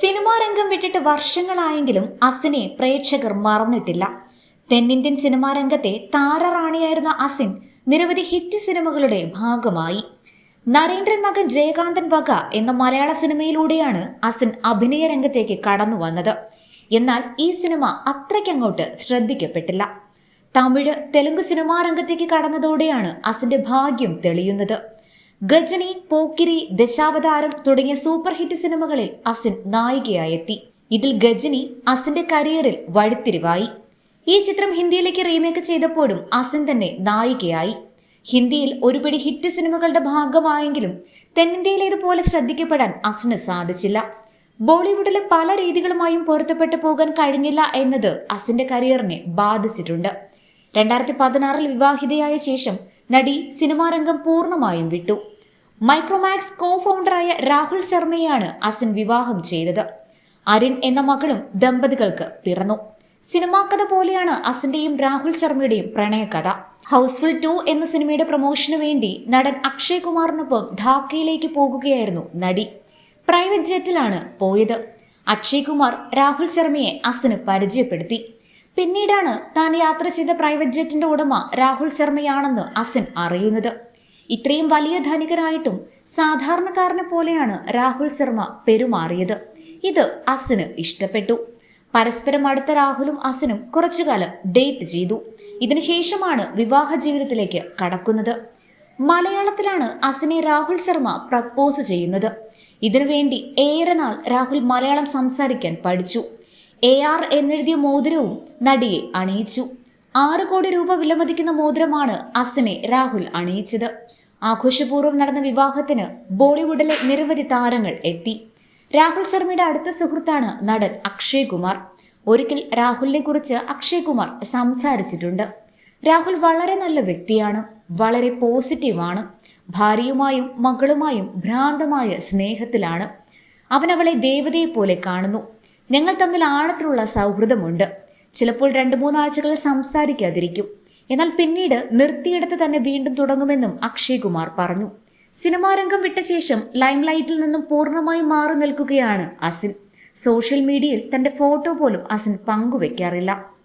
Cinema രംഗം വിട്ടിട്ട് വർഷങ്ങളായെങ്കിലും അസിനെ പ്രേക്ഷകർ മറന്നിട്ടില്ല. തെന്നിന്ത്യൻ സിനിമാ രംഗത്തെ താരറാണിയായിരുന്ന അസിൻ നിരവധി ഹിറ്റ് സിനിമകളുടെ ഭാഗമായി. നരേന്ദ്രൻ മകൻ ജയകാന്തൻ വക എന്ന മലയാള സിനിമയിലൂടെയാണ് അസിൻ അഭിനയ രംഗത്തേക്ക് കടന്നു വന്നത്. എന്നാൽ ഈ സിനിമ അത്രയ്ക്കങ്ങോട്ട് ശ്രദ്ധിക്കപ്പെട്ടില്ല. തമിഴ് തെലുങ്ക് സിനിമാ രംഗത്തേക്ക് കടന്നതോടെയാണ് അസിന്റെ ഭാഗ്യം തെളിയുന്നത്. ഗജനി പോക്കിരി ദശാവതാരം തുടങ്ങിയ സൂപ്പർ ഹിറ്റ് സിനിമകളിൽ അസിൻ നായികയായെത്തി. ഇതിൽ ഗജനി അസിന്റെ കരിയറിൽ വഴിത്തിരിവായി. ഈ ചിത്രം ഹിന്ദിയിലേക്ക് റീമേക്ക് ചെയ്തപ്പോഴും അസിൻ തന്നെ നായികയായി. ഹിന്ദിയിൽ ഒരുപിടി ഹിറ്റ് സിനിമകളുടെ ഭാഗമായെങ്കിലും തെന്നിന്ത്യയിലേതുപോലെ ശ്രദ്ധിക്കപ്പെടാൻ അസിന് സാധിച്ചില്ല. ബോളിവുഡിലെ പല രീതികളുമായും പൊരുത്തപ്പെട്ടു പോകാൻ കഴിഞ്ഞില്ല എന്നത് അസിന്റെ കരിയറിനെ ബാധിച്ചിട്ടുണ്ട്. രണ്ടായിരത്തി പതിനാറിൽ വിവാഹിതയായ ശേഷം നടി സിനിമാരംഗം പൂർണമായും വിട്ടു. മൈക്രോമാക്സ് കോ ഫൗണ്ടറായ രാഹുൽ ശർമ്മയാണ് അസിൻ വിവാഹം ചെയ്തത്. അരിൻ എന്ന മകളും ദമ്പതികൾക്ക് പിറന്നു. സിനിമാ കഥ പോലെയാണ് അസിന്റെയും രാഹുൽ ശർമ്മയുടെയും പ്രണയകഥ. ഹൗസ്ഫുൾ ടു എന്ന സിനിമയുടെ പ്രൊമോഷന് വേണ്ടി നടൻ അക്ഷയ് കുമാറിനൊപ്പം ധാക്കയിലേക്ക് പോകുകയായിരുന്നു നടി. പ്രൈവറ്റ് ജെറ്റിലാണ് പോയത്. അക്ഷയ് കുമാർ രാഹുൽ ശർമ്മയെ അസിന് പരിചയപ്പെടുത്തി. പിന്നീടാണ് താൻ യാത്ര ചെയ്ത പ്രൈവറ്റ് ജെറ്റിന്റെ ഉടമ രാഹുൽ ശർമ്മയാണെന്ന് അസിൻ അറിയുന്നത്. ഇത്രയും വലിയ ധനികരായിട്ടും സാധാരണക്കാരനെ പോലെയാണ് രാഹുൽ ശർമ്മ പെരുമാറിയത്. ഇത് അസിന് ഇഷ്ടപ്പെട്ടു. പരസ്പരം അടുത്ത രാഹുലും അസിനും കുറച്ചുകാലം ഡേറ്റ് ചെയ്തു. ഇതിനുശേഷമാണ് വിവാഹ ജീവിതത്തിലേക്ക് കടക്കുന്നത്. മലയാളത്തിലാണ് അസിനെ രാഹുൽ ശർമ്മ പ്രപ്പോസ് ചെയ്യുന്നത്. ഇതിനുവേണ്ടി ഏറെ നാൾ രാഹുൽ മലയാളം സംസാരിക്കാൻ പഠിച്ചു. എ ആർ എന്നെഴുതിയ മോതിരവും നടിയെ അണിയിച്ചു. ആറ് കോടി രൂപ വിലമതിക്കുന്ന മോതിരമാണ് അസിനെ രാഹുൽ അണിയിച്ചത്. ആഘോഷപൂർവം നടന്ന വിവാഹത്തിന് ബോളിവുഡിലെ നിരവധി താരങ്ങൾ എത്തി. രാഹുൽ ശർമ്മയുടെ അടുത്ത സുഹൃത്താണ് നടൻ അക്ഷയ് കുമാർ. ഒരിക്കൽ രാഹുലിനെ കുറിച്ച് അക്ഷയ് കുമാർ സംസാരിച്ചിട്ടുണ്ട്. രാഹുൽ വളരെ നല്ല വ്യക്തിയാണ് വളരെ പോസിറ്റീവാണ് ഭാര്യയുമായും മകളുമായും ഭ്രാന്തമായ സ്നേഹത്തിലാണ്. അവൻ അവളെ ദേവതയെ പോലെ കാണുന്നു. ഞങ്ങൾ തമ്മിൽ ആഴത്തിലുള്ള സൗഹൃദമുണ്ട്. ചിലപ്പോൾ രണ്ട് മൂന്നാഴ്ചകൾ സംസാരിക്കാതിരിക്കും. എന്നാൽ പിന്നീട് നിർത്തിയെടുത്ത് തന്നെ വീണ്ടും തുടങ്ങുമെന്നും അക്ഷയ് കുമാർ പറഞ്ഞു. സിനിമാ രംഗം വിട്ട ശേഷം ലൈംലൈറ്റിൽ നിന്നും പൂർണമായി മാറി നിൽക്കുകയാണ് അസിൻ. സോഷ്യൽ മീഡിയയിൽ തന്റെ ഫോട്ടോ പോലും അസിൻ പങ്കുവെക്കാറില്ല.